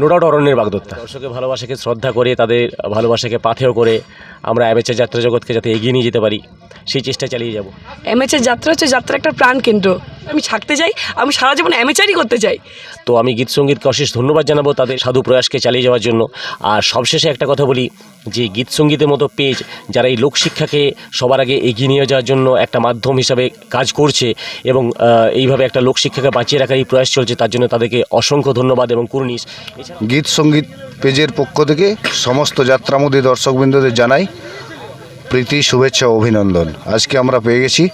No doubt অরণ্যের বাগদত্তা। দর্শকের ভালোবাসাকে শ্রদ্ধা করে তাদের ভালোবাসাকে পাথেয় করে আমরা অ্যামেচার যাত্রা জগৎকে যাতে এগিয়ে নিয়ে যেতে পারি সেই চেষ্টা চালিয়ে যাব। এমএচের যাত্রা হচ্ছে যাত্রা একটা প্রাণ কেন্দ্র। আমি থাকতে চাই আমি সারা জীবন এমএচারই করতে চাই তো আমি গীত সঙ্গীতকে অশেষ ধন্যবাদ জানাব তাদের সাধু প্রয়াসকে চালিয়ে যাওয়ার জন্য। আর সবশেষে একটা কথা বলি যে গীত সঙ্গীতের মতো পেজ যারা এই লোকশিক্ষাকে সবার আগে এগিয়ে নিয়ে যাওয়ার জন্য একটা মাধ্যম হিসাবে কাজ করছে এবং এইভাবে একটা লোকশিক্ষাকে বাঁচিয়ে রাখার এই প্রয়াস চলছে তার জন্য তাদেরকে অসংখ্য ধন্যবাদ এবং কুর্নিশ। গীত সংগীত পেজের পক্ষ থেকে সমস্ত যাত্রামোদী দর্শকবৃন্দদের জানাই প্রীতি, শুভেচ্ছা, অভিনন্দন। আজকে আমরা পেয়ে গেছি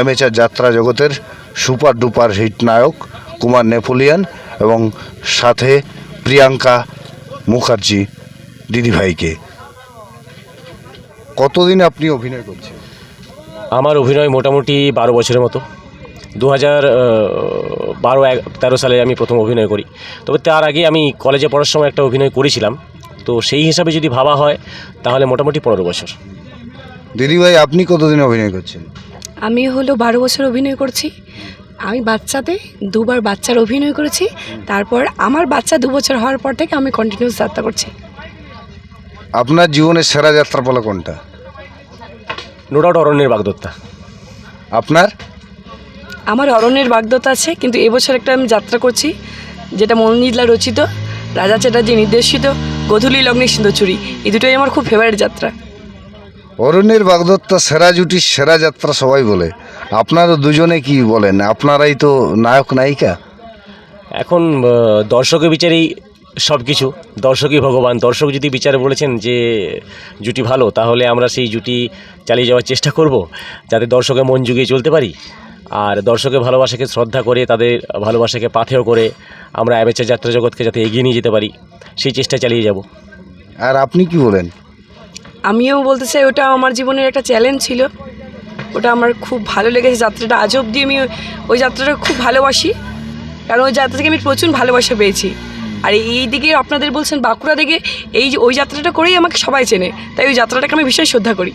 এমএচআর যাত্রা জগতের সুপার ডুপার হিট নায়ক কুমার নেপোলিয়ান এবং সাথে প্রিয়াঙ্কা মুখার্জি দিদিভাইকে কতদিন আপনি অভিনয় করছেন? আমার অভিনয় মোটামুটি বারো বছরের মতো। দু হাজার বারো এক তেরো সালে আমি প্রথম অভিনয় করি। তবে তার আগে আমি কলেজে পড়ার সময় একটা অভিনয় করেছিলাম। তো সেই হিসাবে যদি ভাবা হয় তাহলে মোটামুটি পনেরো বছর। দিদিভাই আপনি কতদিন অভিনয় করছেন? আমি হলো বারো বছর অভিনয় করছি। আমি বাচ্চাতে দুবার বাচ্চার অভিনয় করেছি। তারপর আমার বাচ্চা দু বছর হওয়ার পর থেকে আমি কন্টিনিউস যাত্রা করছি। আপনার জীবনের সেরা যাত্রা যাত্রাপালা কোনটা? নো ডাউট অরণ্যের বাগদত্তা। আপনার? আমার অরণ্যের বাগদত্তা আছে কিন্তু এবছর একটা আমি যাত্রা করছি যেটা মনিজলা রচিত রাজা চ্যাটার্জি নির্দেশিত গধূলি লগ্নে সিন্ধুচুরি। এই দুটোই আমার খুব ফেভারিট যাত্রা। অরণ্যের বাগদত্তা সেরা জুটি সেরা যাত্রা সবাই বলে। আপনারা দুজনে কি বলেন? আপনারাই তো নায়ক নায়িকা। এখন দর্শকের বিচারেই সব কিছু দর্শকই ভগবান। দর্শক যদি বিচারে বলেছেন যে জুটি ভালো তাহলে আমরা সেই জুটি চালিয়ে যাওয়ার চেষ্টা করব যাতে দর্শকের মন জুগিয়ে চলতে পারি। আর দর্শকের ভালোবাসাকে শ্রদ্ধা করে তাদের ভালোবাসাকে পাথেয় করে আমরা অ্যামেচার যাত্রা জগৎকে যাতে এগিয়ে নিয়ে যেতে পারি সেই চেষ্টা চালিয়ে যাব। আর আপনি কি বলেন? আমিও বলতে চাই ওটা আমার জীবনের একটা চ্যালেঞ্জ ছিল। ওটা আমার খুব ভালো লেগেছে যাত্রাটা। আজ অবধি আমি ওই যাত্রাটা খুব ভালোবাসি। কারণ ওই যাত্রা থেকে আমি প্রচুর ভালোবাসা পেয়েছি। আর এই দিকে আপনাদের বলছেন বাঁকুড়া দিকে এই যে ওই যাত্রাটা করেই আমাকে সবাই চেনে। তাই ওই যাত্রাটাকে আমি ভীষণ শ্রদ্ধা করি।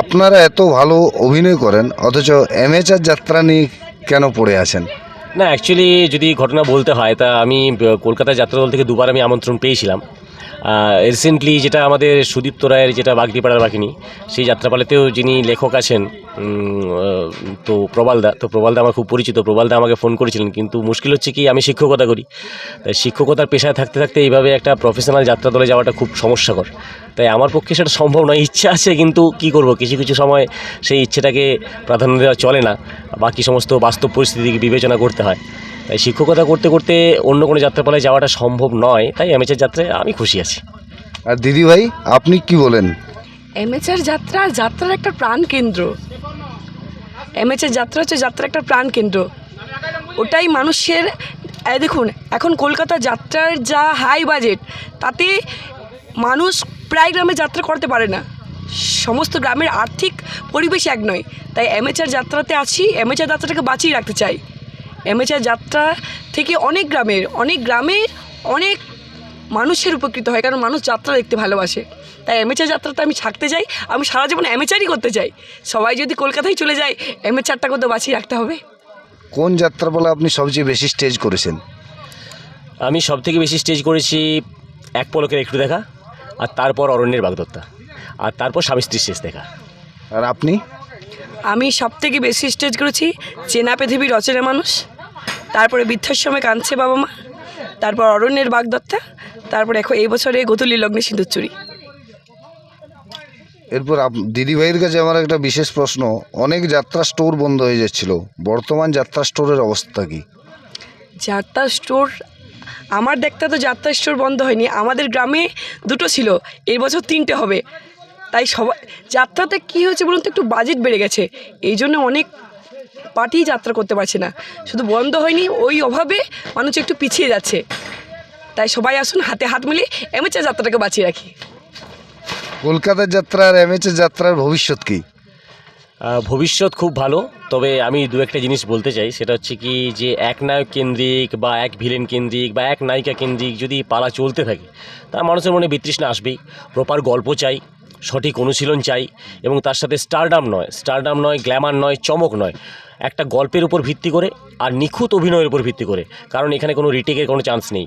আপনারা এত ভালো অভিনয় করেন, অথচ এমএচআর যাত্রা নিয়ে কেন পড়ে আছেন? না অ্যাকচুয়ালি যদি ঘটনা বলতে হয়, তা আমি কলকাতা যাত্রা দল থেকে দুবার আমি আমন্ত্রণ পেয়েছিলাম। রিসেন্টলি যেটা আমাদের সুদীপ্ত রায়ের যেটা বাগদিপাড়ার বাকিনি সেই যাত্রাপালাতেও যিনি লেখক আছেন তো প্রবালদা তো প্রবালদা আমার খুব পরিচিত প্রবালদা আমাকে ফোন করেছিলেন, কিন্তু মুশকিল হচ্ছে কি, আমি শিক্ষকতা করি। তাই শিক্ষকতার পেশায় থাকতে থাকতে এইভাবে একটা প্রফেশনাল যাত্রা দলে যাওয়াটা খুব সমস্যাকর। তাই আমার পক্ষে সেটা সম্ভব নয়। ইচ্ছা আছে কিন্তু কি করব? কিছু কিছু সময় সেই ইচ্ছেটাকে প্রাধান্য দেওয়া চলে না। বাকি সমস্ত বাস্তব পরিস্থিতিকে বিবেচনা করতে হয়। তাই শিক্ষকতা করতে করতে অন্য কোনো যাত্রাপালায় যাওয়াটা সম্ভব নয়। তাই এমএচের যাত্রায় আমি খুশি আছি। আর দিদিভাই আপনি কি বলেন? এমএচআর যাত্রা যাত্রার একটা প্রাণ কেন্দ্র। এমএচআর যাত্রা হচ্ছে যাত্রার একটা প্রাণ কেন্দ্র। ওটাই মানুষের দেখুন এখন কলকাতা যাত্রার যা হাই বাজেট তাতে মানুষ প্রায় গ্রামে যাত্রা করতে পারে না। সমস্ত গ্রামের আর্থিক পরিবেশ এক নয়। তাই এমএচআর যাত্রাতে আছি এমএচআর যাত্রাটাকে বাঁচিয়ে রাখতে চাই। এমএচআর যাত্রা থেকে অনেক গ্রামের অনেক গ্রামের অনেক মানুষের উপকৃত হয় কারণ মানুষ যাত্রা দেখতে ভালোবাসে। তাই এমএচআর যাত্রাতে আমি থাকতে চাই আমি সারা জীবন এমএচআরই করতে চাই। সবাই যদি কলকাতায় চলে যায় এমএচআরটা করতে বাঁচিয়ে রাখতে হবে। কোন যাত্রা যাত্রাপালা আপনি সবচেয়ে বেশি স্টেজ করেছেন? আমি সব থেকে বেশি স্টেজ করেছি এক পলকের একটু দেখা। আর তারপর অরণ্যের বাগদত্তা। আর তারপর স্বামী স্ত্রীর শেষ দেখা। আর আপনি? আমি সব থেকে বেশি স্টেজ করেছি চেনা পৃথিবীর অচেনা মানুষ তারপরে বৃদ্ধাশ্রমে কাঁদছে বাবা মা তারপর অরণ্যের বাগদত্তা তারপর এখন এই বছরে গতুলি লগ্নে সিঁদুর চুরি। এরপর আপ- দিদিভাইয়ের কাছে আমার একটা বিশেষ প্রশ্ন। অনেক যাত্রা স্টোর বন্ধ হয়ে যাচ্ছিল। বর্তমান যাত্রা স্টোরের অবস্থা কি? যাত্রা স্টোর আমার দেখতে তো যাত্রা স্টোর বন্ধ হয়নি, আমাদের গ্রামে দুটো ছিল, এই বছর তিনটে হবে। তাই সবাই যাত্রাতে কী হয়েছে বলুন তো, একটু বাজেট বেড়ে গেছে, এই জন্য অনেক পার্টি যাত্রা করতে পারছে না। শুধু বন্ধ হয়নি, ওই অভাবে মানুষ একটু পিছিয়ে যাচ্ছে। তাই সবাই আসুন, হাতে হাত মিলিয়ে এমএচআর যাত্রাটাকে বাঁচিয়ে রাখি। কলকাতার যাত্রা আর এমএচের যাত্রার ভবিষ্যৎ কি? ভবিষ্যৎ খুব ভালো, তবে আমি দু একটা জিনিস বলতে চাই। সেটা হচ্ছে কি যে এক নায়ক কেন্দ্রিক বা এক ভিলেন কেন্দ্রিক বা এক নায়িকা কেন্দ্রিক যদি পালা চলতে থাকে তা মানুষের মনে বিতৃষ্ণা আসবেই। প্রপার গল্প চাই, সঠিক অনুশীলন চাই এবং তার সাথে স্টারডাম নয়। স্টারডাম নয় গ্ল্যামার নয়, চমক নয়। একটা গল্পের উপর ভিত্তি করে আর নিখুঁত অভিনয়ের উপর ভিত্তি করে। কারণ এখানে কোনো রিটেকের কোনো চান্স নেই।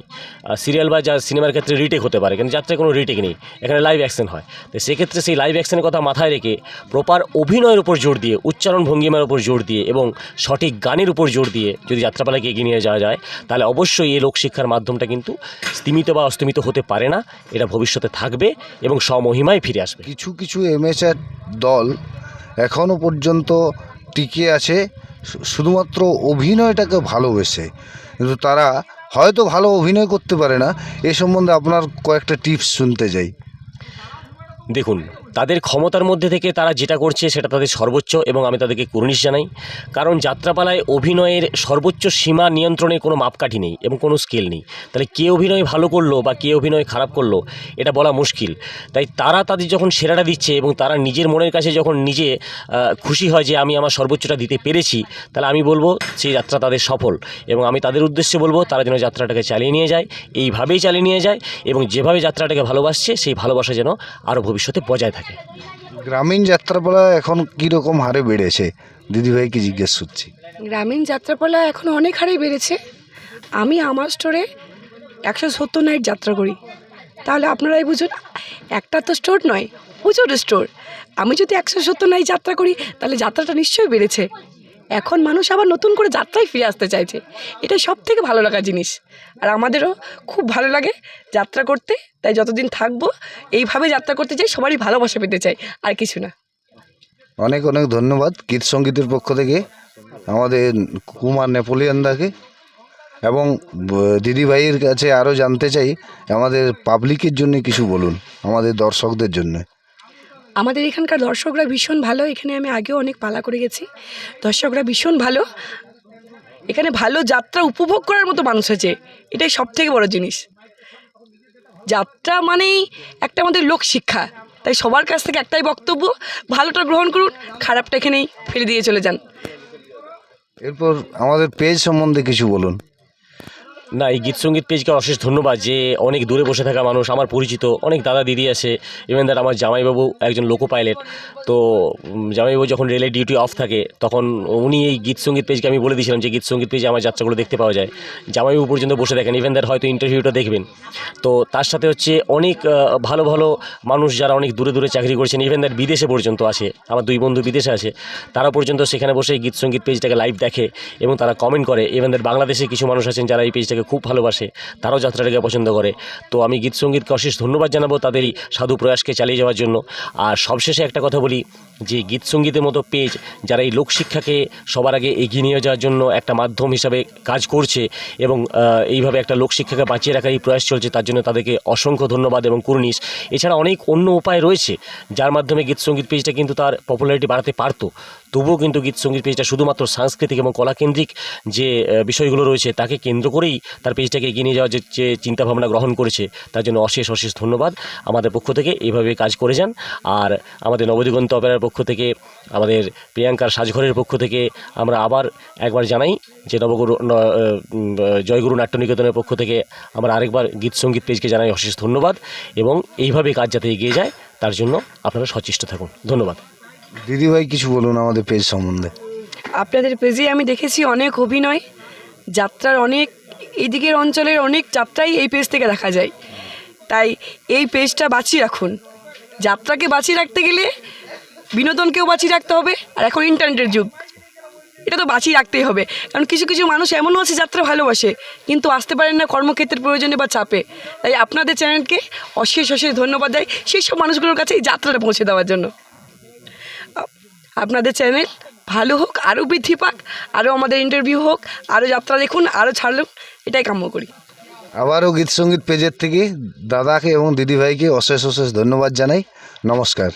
সিরিয়াল বা যা সিনেমার ক্ষেত্রে রিটেক হতে পারে, কিন্তু যাত্রায় কোনো রিটেক নেই। এখানে লাইভ অ্যাকশন হয়। তো সেক্ষেত্রে সেই লাইভ অ্যাকশনের কথা মাথায় রেখে প্রপার অভিনয়ের উপর জোর দিয়ে, উচ্চারণ ভঙ্গিমার উপর জোর দিয়ে এবং সঠিক গানের উপর জোর দিয়ে যদি যাত্রাপালাকে এগিয়ে নিয়ে যাওয়া যায়, তাহলে অবশ্যই এই লোকশিক্ষার মাধ্যমটা কিন্তু স্তিমিত বা অস্তিমিত হতে পারে না। এটা ভবিষ্যতে থাকবে এবং স্বমহিমায় ফিরে আসবে। কিছু কিছু এমএচআর দল এখনও পর্যন্ত টিকে আছে শুধুমাত্র অভিনয়টাকে ভালোবেসে। কিন্তু তারা হয়তো ভালো অভিনয় করতে পারে না, এ সম্বন্ধে আপনার কয়েকটা টিপস শুনতে চাই। দেখুন তাদের ক্ষমতার মধ্যে থেকে তারা যেটা করছে সেটা তাদের সর্বোচ্চ এবং আমি তাদেরকে কুর্নিশ জানাই। কারণ যাত্রাপালায় অভিনয়ের সর্বোচ্চ সীমা নিয়ন্ত্রণের কোনো মাপকাঠি নেই এবং কোনো স্কেল নেই। তাহলে কে অভিনয় ভালো করল বা কে অভিনয় খারাপ করল, এটা বলা মুশকিল। তাই তারা তাদের যখন সেরাটা দিচ্ছে এবং তারা নিজের মনের কাছে যখন নিজে খুশি হয় যে আমি আমার সর্বোচ্চটা দিতে পেরেছি, তাহলে আমি বলব সেই যাত্রা তাদের সফল এবং আমি তাদের উদ্দেশ্যে বলব তারা যেন যাত্রাটাকে চালিয়ে নিয়ে যায়, এইভাবেই চালিয়ে নিয়ে যায় এবং যেভাবে যাত্রাটাকে ভালোবাসছে সেই ভালোবাসা যেন আরও ভবিষ্যতে বজায় থাকে। গ্রামীণ যাত্রাপালা এখন কীরকম হারে বেড়েছে? দিদিভাইকে জিজ্ঞেস করছি? গ্রামীণ যাত্রাপালা এখন অনেক হারে বেড়েছে। আমি আমার স্টোরে একশো সত্তর নাইট যাত্রা করি। তাহলে আপনারাই বুঝুন একটা তো স্টোর নয় প্রচুর স্টোর আমি যদি একশো সত্তর নাইট যাত্রা করি তাহলে যাত্রাটা নিশ্চয়ই বেড়েছে। এখন মানুষ আবার নতুন করে যাত্রায় ফিরে আসতে চাইছে। এটা সব থেকে ভালো লাগা জিনিস। আর আমাদেরও খুব ভালো লাগে যাত্রা করতে। তাই যতদিন থাকব, এইভাবে যাত্রা করতে চাই, সবারই ভালোবাসা পেতে চাই, আর কিছু না। অনেক অনেক ধন্যবাদ গীত সঙ্গীতের পক্ষ থেকে, আমাদের কুমার নেপোলিয়ান দাকে এবং দিদিভাইয়ের কাছে আরও জানতে চাই, আমাদের পাবলিকের জন্য কিছু বলুন, আমাদের দর্শকদের জন্য। আমাদের এখানকার দর্শকরা ভীষণ ভালো, এখানে আমি আগেও অনেক পালা করে গেছি। দর্শকরা ভীষণ ভালো। এখানে ভালো যাত্রা উপভোগ করার মতো মানুষ আছে, এটাই সব থেকে বড় জিনিস। যাত্রা মানেই একটা আমাদের লোক শিক্ষা, তাই সবার কাছ থেকে একটাই বক্তব্য, ভালোটা গ্রহণ করুন, খারাপটা এখানেই ফেলে দিয়ে চলে যান। এরপর আমাদের পেজ সম্বন্ধে কিছু বলুন। না, এই গীত সংগীত পেজকে অশেষ ধন্যবাদ যে অনেক দূরে বসে থাকা মানুষ, আমার পরিচিত অনেক দাদা দিদি আছে ইভেন দ্যাট আমার জামাইবাবু একজন লোকো পাইলট তো জামাইবাবু যখন রেলের ডিউটি অফ থাকে, তখন উনি এই গীত সংগীত পেজকে আমি বলে দিয়েছিলাম যে গীত সংগীত পেজে আমার যাত্রাগুলো দেখতে পাওয়া যায়। জামাইবাবু পর্যন্ত বসে দেখেন ইভেন দ্যাট হয়তো ইন্টারভিউটা দেখবেন। তো, তার সাথে হচ্ছে অনেক ভালো ভালো মানুষ যারা অনেক দূরে দূরে চাকরি করছেন ইভেন দ্যাট বিদেশে পর্যন্ত আসে, আমার দুই বন্ধু বিদেশে আছে তারা পর্যন্ত সেখানে বসে গীত সংগীত পেজটাকে লাইভ দেখে এবং তারা কমেন্ট করে ইভেন দ্যাট বাংলাদেশে কিছু মানুষ আছেন যারা এই পেজটাকে খুব ভালোবাসে, তারাও যাত্রাটাকে পছন্দ করে। তো আমি গীতসঙ্গীতকে অশেষ ধন্যবাদ জানাব তাদেরই সাধু প্রয়াসকে চালিয়ে যাওয়ার জন্য। আর সবশেষে একটা কথা বলি যে গীত সঙ্গীতের মতো পেজ যারা এই লোকশিক্ষাকে সবার আগে এগিয়ে নিয়ে যাওয়ার জন্য একটা মাধ্যম হিসাবে কাজ করছে এবং এইভাবে একটা লোকশিক্ষাকে বাঁচিয়ে রাখার এই প্রয়াস চলছে, তার জন্য তাদেরকে অসংখ্য ধন্যবাদ এবং কুর্নিশ। এছাড়া অনেক অন্য উপায় রয়েছে যার মাধ্যমে গীত সংগীত পেজটা কিন্তু তার পপুলারিটি বাড়াতে পারতো। তবুও কিন্তু গীত সংগীত পেজটা শুধুমাত্র সাংস্কৃতিক এবং কলাকেন্দ্রিক যে বিষয়গুলো রয়েছে, তাকে কেন্দ্র করেই তার পেজটাকে এগিয়ে নিয়ে যাওয়ার যে চিন্তাভাবনা গ্রহণ করেছে, তার জন্য অশেষ অশেষ ধন্যবাদ। আমাদের পক্ষ থেকে এইভাবে কাজ করে যান। আর আমাদের নবদিগন্ত অপেরার পক্ষ থেকে আমাদের প্রিয়াঙ্কার সাজঘরের পক্ষ থেকে আমরা আবার একবার জানাই যে নবগুরু জয়গুরু নাট্যনিকেতনের পক্ষ থেকে আমরা আরেকবার গীত সংগীত পেজকে জানাই অশেষ ধন্যবাদ এবং এইভাবে কাজ যাতে এগিয়ে যায় তার জন্য আপনারা সচেষ্ট থাকুন। ধন্যবাদ। দিদিভাই কিছু বলুন আমাদের পেজ সম্বন্ধে। আপনাদের পেজে আমি দেখেছি অনেক অভিনয় যাত্রার অনেক এদিকের অঞ্চলের অনেক যাত্রাই এই পেজ থেকে দেখা যায়। তাই এই পেজটা বাঁচিয়ে রাখুন। যাত্রাকে বাঁচিয়ে রাখতে গেলে বিনোদনকেও বাঁচিয়ে রাখতে হবে, আর এখন ইন্টারনেটের যুগ। এটা তো বাঁচিয়ে রাখতেই হবে, কারণ কিছু কিছু মানুষ এমনও আছে যাত্রা ভালোবাসে, কিন্তু আসতে পারেন না কর্মক্ষেত্রের প্রয়োজনে বা চাপে। তাই আপনাদের চ্যানেলকে অশেষ অশেষ ধন্যবাদ দেয় সেই সব মানুষগুলোর কাছে এই যাত্রাটা পৌঁছে দেওয়ার জন্য। আপনাদের চ্যানেল ভালো হোক, আরও বৃদ্ধি পাক, আরও আমাদের ইন্টারভিউ হোক, আরও যাত্রা দেখুন, আরও ছাড়লুন এটাই কাম্য করি। আবারও গীত সংগীত পেজের থেকে দাদাকে এবং দিদিভাইকে অশেষ অশেষ ধন্যবাদ জানাই। নমস্কার।